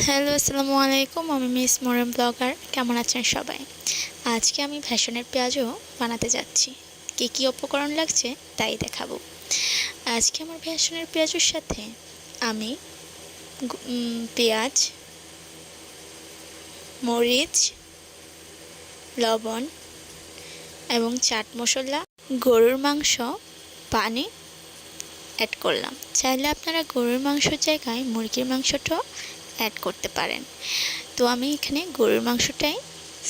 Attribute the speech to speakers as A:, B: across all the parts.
A: Hello, আসসালামু আলাইকুম। আমি মিস মোরম ব্লগার। কেমন আছেন সবাই? আজকে আমি ফ্যাশনের পেঁয়াজও বানাতে যাচ্ছি। কী কী উপকরণ লাগছে তাই দেখাবো। আজকে আমার ফ্যাশনের পেঁয়াজের সাথে আমি পেঁয়াজ, মরিচ, লবণ এবং চাট মশলা, গরুর মাংস, পানি অ্যাড করলাম। চাইলে আপনারা গরুর মাংসের জায়গায় মুরগির মাংসটাও অ্যাড করতে পারেন। তো আমি এখানে গরুর মাংসটাই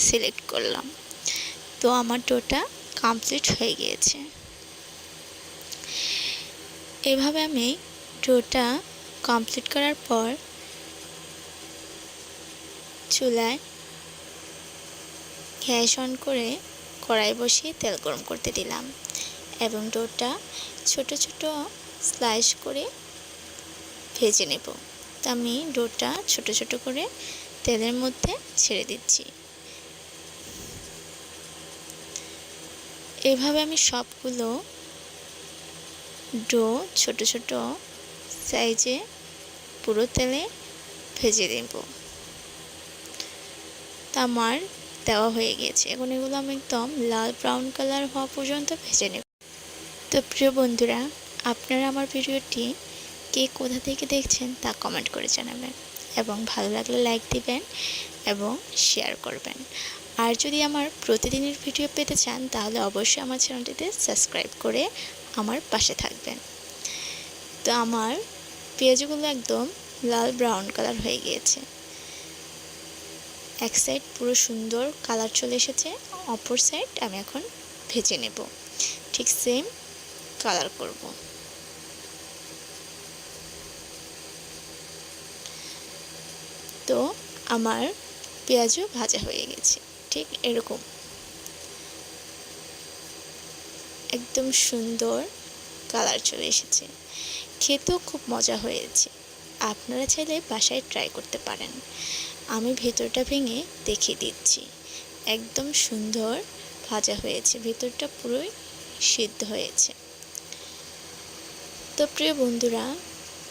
A: সিলেক্ট করলাম। তো আমার ডোটা কমপ্লিট হয়ে গিয়েছে। এভাবে আমি ডোটা কমপ্লিট করার পর চুলায় গ্যাস অন করে কড়াই বসিয়ে তেল গরম করতে দিলাম এবং ডোটা ছোট ছোট স্লাইস করে ভেজে নেব। তো আমি ডোটা ছোট ছোট করে তেলের মধ্যে ছেড়ে দিচ্ছি। এভাবে আমি সবগুলো ডো ছোট ছোট সাইজে পুরো তেলে ভেজে দেব তা আমার দেওয়া হয়ে গিয়েছে। এখন এগুলো আমি একদম লাল ব্রাউন কালার হওয়া পর্যন্ত ভেজে নেব। তো প্রিয় বন্ধুরা, আপনারা আমার ভিডিওটি কে কোথা থেকে দেখছেন তা কমেন্ট করে জানাবেন। এবং ভালো লাগলে লাইক দিবেন এবং শেয়ার করবেন। আর যদি আমার প্রতিদিনের ভিডিও পেতে চান, তাহলে অবশ্যই আমার চ্যানেলটিতে সাবস্ক্রাইব করে আমার পাশে থাকবেন। তো আমার পেঁয়াজগুলো একদম লাল ব্রাউন কালার হয়ে গিয়েছে। এক সাইড পুরো সুন্দর কালার চলে এসেছে, অপর সাইড আমি এখন ভেজে নেব। ঠিক সেম কালার করব তো আমার পেঁয়াজও ভাজা হয়ে গেছে। ঠিক এরকম। একদম সুন্দর কালার চলে এসেছে। খেতেও খুব মজা হয়েছে। আপনারা চাইলে বাসায় ট্রাই করতে পারেন। আমি ভেতরটা ভেঙে দেখিয়ে দিচ্ছি। একদম সুন্দর ভাজা হয়েছে। ভেতরটা পুরোই সিদ্ধ হয়েছে। তো প্রিয় বন্ধুরা,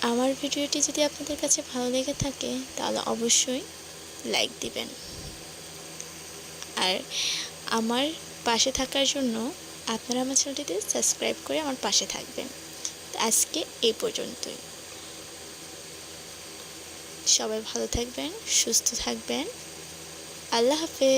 A: আমার ভিডিওটি যদি আপনাদের কাছে ভালো লেগে থাকে, তাহলে অবশ্যই লাইক দিবেন। আর আমার পাশে থাকার জন্য আপনারা আমার চ্যানেলটিতে সাবস্ক্রাইব করে আমার পাশে থাকবেন। আজকে এই পর্যন্তই। সবাই ভালো থাকবেন, সুস্থ থাকবেন। আল্লাহ হাফেজ।